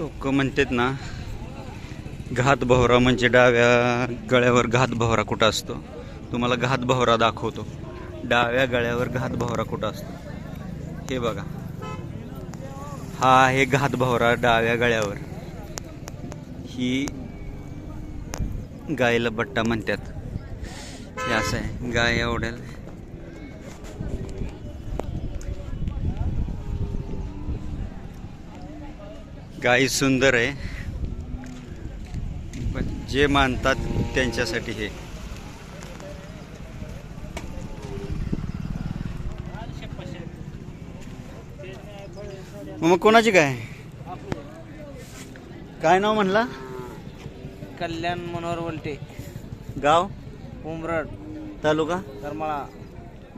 लोक म्हणतात ना घात भवरा म्हणजे डाव्या गळ्यावर घात भवरा कुठं असतो? तुम्हाला घात भवरा दाखवतो. डाव्या गळ्यावर घात भवरा कुठं असतो? हे बघा. हा आहे घात भवरा डाव्या गळ्यावर. ही गायला बट्टा म्हणतात. हे असं आहे. गाय एवढ्याला गाई सुंदर आहे. पण जे मानतात त्यांच्यासाठी हे. मग कोणाची काय काय नाव म्हणला? कल्याण मनोहर वलटे. गाव? उमरड. तालुका? करमाळा.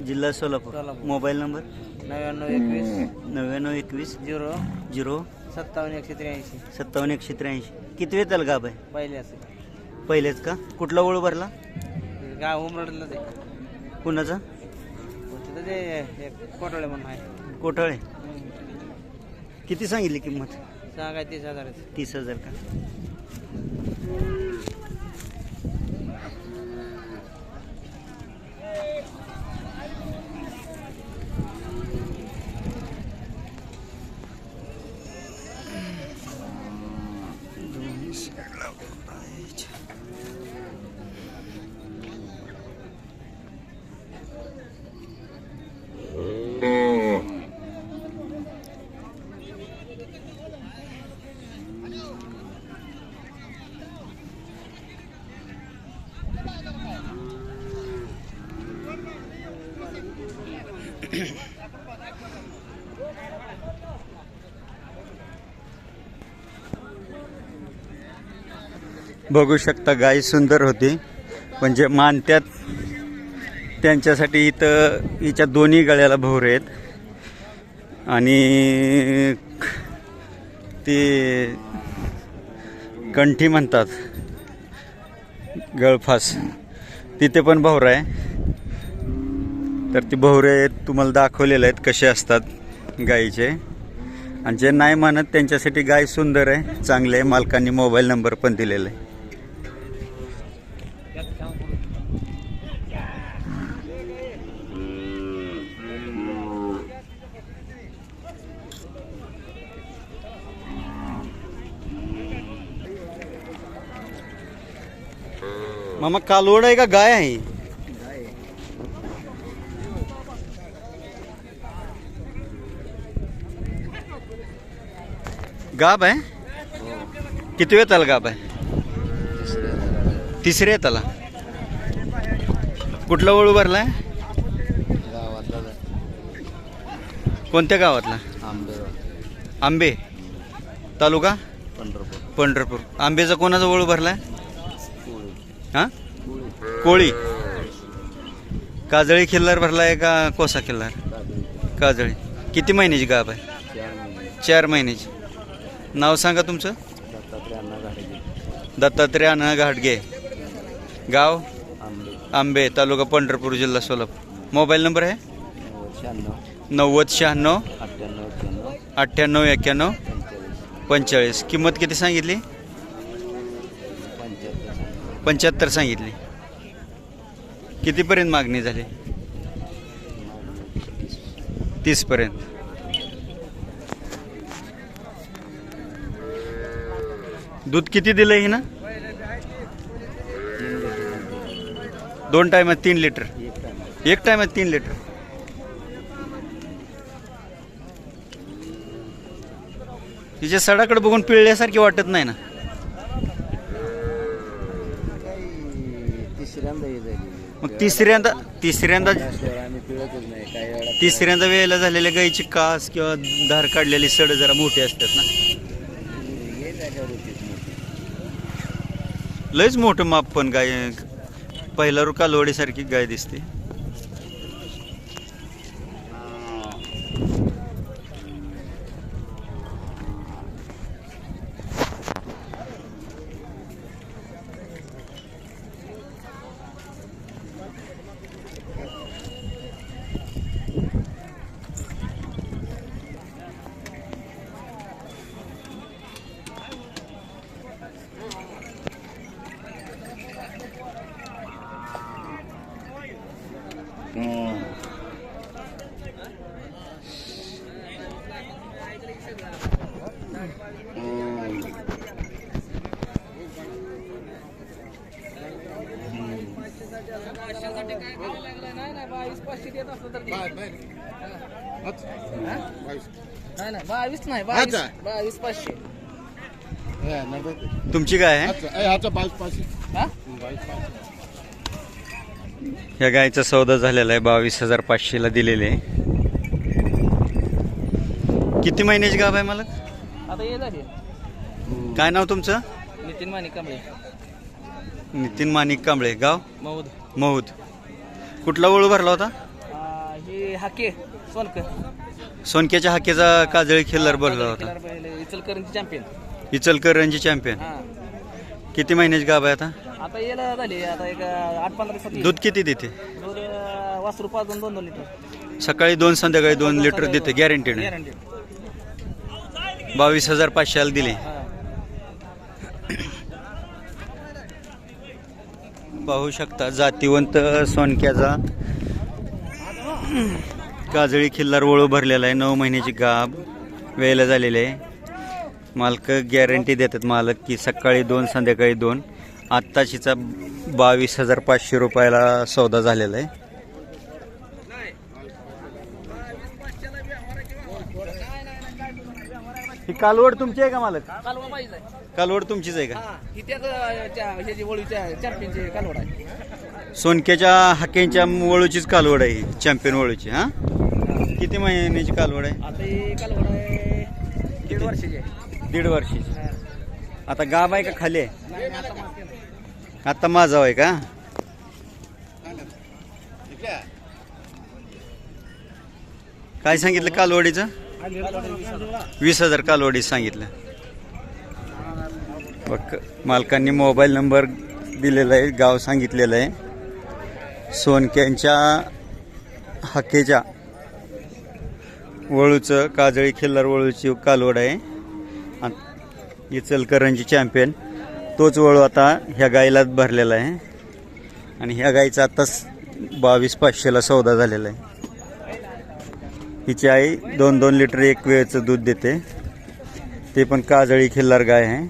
जिल्हा सोलापूर. सोलापूर. Mobile number? नव्याण्णव एकवीस. नव्याण्णव एकवीस. झिरो. झिरो. सत्तावन्न एकशे त्र्याऐंशी. सत्तावन्न एकशे त्र्याऐंशी. किती वेळ गाव आहे? पहिले असेल पहिलेच का? कुठला ओळ भरला? गाव उमरडलं ते कुणाचा? तिथं ते हे कोटळे म्हणून आहे. कोटाळे. किती सांगितली किंमत? सांगाय तीस हजार तीस हजार का? 哎呀 बघू शकता गाय सुंदर होती. पण जे मानत्यात त्यांच्यासाठी इथं हिच्या दोन्ही गळ्याला भोवरे आहेत. आणि ती कंठी म्हणतात गळफास. तिथे पण भोवरा आहे. तर ती भोवरे तुम्हाला दाखवलेले आहेत कसे असतात गाईचे. आणि जे नाही मानत त्यांच्यासाठी गाय सुंदर आहे चांगले आहे. मालकांनी मोबाईल नंबर पण दिलेला आहे. मामा कालवड आहे का गाय आहे? गाब आहे? किती वेळ त्याला गाब आहे? तिसऱ्या त्याला कुठला वळू भरलाय? कोणत्या गावातला? आंबे. तालुका? पंढरपूर. पंढरपूर. आंबेचा कोणाचा वळू भरलाय? हा? कोळी. काजळी खिल्लार आहे का कोसा खिल्लार? काजळी. किती महिन्याची गाब आहे? चार महिन्याची. नाव सांगा तुमचं? दत्तात्रय अण्णा घाटगे. गाव? आंबे तालुका पंढरपूर जिल्हा सोलापूर. मोबाईल नंबर आहे? नव्वद शहाण्णव अठ्ठ्याण्णव एक्क्याण्णव. पंचेचाळीस. किंमत किती सांगितली? पंच्याहत्तर सांगितली. कितीपर्यंत मागणी झाली? तीसपर्यंत. दूध किती दिलं ही ना दोन टायमात तीन लिटर. एक टायमात तीन लिटर. तिच्या सडाकडे बघून पिळल्यासारखी वाटत नाही ना. तिसऱ्यांदा हे झाली. मग तिसऱ्यांदा तिसऱ्यांदा आम्ही पिळतच नाही. काही वेळा तिसऱ्यांदा वेळेला झालेल्या गाईची कास किंवा धार काढलेली सड जरा मोठी असतात ना. हे जाग्यावर होतीच मोठी. लयच मोठं माप पण गाय पहिला रुका लोडीसारखी गाय दिसते. असलं तर दे. अच्छा. बावीस. नाही नाही बावीस नाही बावीस अच्छा. बावीस पाचशे नव्वद आहे. तुमची काय आहे हे. हा. या गायचा सौदा झालेला आहे बावीस हजार पाचशेला दिलेले आहे किती महिन्याची गाभ आहे मला आता झाली काय नाव तुमचं नितीन माने कांबळे नितीन माणिक कांबळे गाव महूद कुठला वळू भरला होता? आ, ही हाके सोनकर सोनक्याच्या हाकेचा काजळी खिल्लार भरला होता. इचलकरंजी चॅम्पियन इचलकरंजी चॅम्पियन हा. किती महिन्याची गाभ आहे आता? आता झाली आता एक आठ पंधरा दिवसात येईल. दूध किती देते? दूध अं, वासरू पाजून दोन दोन लिटर. सकाळी दोन संध्याकाळी दोन लिटर देते गॅरंटीड गॅरंटी बावीस हजार पाचशेला दिले. पाहू शकता जातीवंत सोनक्याचा काजळी खिल्लार वळू भरलेला आहे. नऊ महिन्याची गाब वेळेला झालेली आहे. मालक गॅरंटी देतात मालक की सकाळी दोन संध्याकाळी दोन. आत्ताशीचा बावीस हजार पाचशे रुपयाला सौदा झालेला आहे. ही कालवड तुमची आहे का मालक? कालवा पाहिजे कालवड तुमचीच आहे का? हा ही त्याच ह्याची वळीच्या चॅम्पियनची कालवड आहे. सोनक्याच्या हाकेंच्या वळूचीच कालवड आहे ही चॅम्पियन वळूची हा? किती महिन्याची कालवड आहे? आता ही कालवड आहे दीड वर्षाची आहे. दीड वर्षाची. हा. आता गाब आहे का खाली आहे? नाही, नाही, आता माझा आहे का. काय सांगितलं कालवडीचं? वीस हजार कालवडी सांगितलं. बघ मालकांनी मोबाईल नंबर दिलेला आहे गाव सांगितलेलं आहे. सोनक्यांच्या हाकेच्या वळूचं काजळी खिल्लार वळूची कालवड आहे. आणि इचलकरंजी चॅम्पियन तोच वळू आता ह्या गाईलाच भरलेला आहे. आणि ह्या गाईचा आत्ताच बावीस पाचशेला सौदा झालेला आहे. हिची आई दोन दोन लिटर एक वेळचं दूध देते. ते पण काजळी खिल्लार गाय आहे.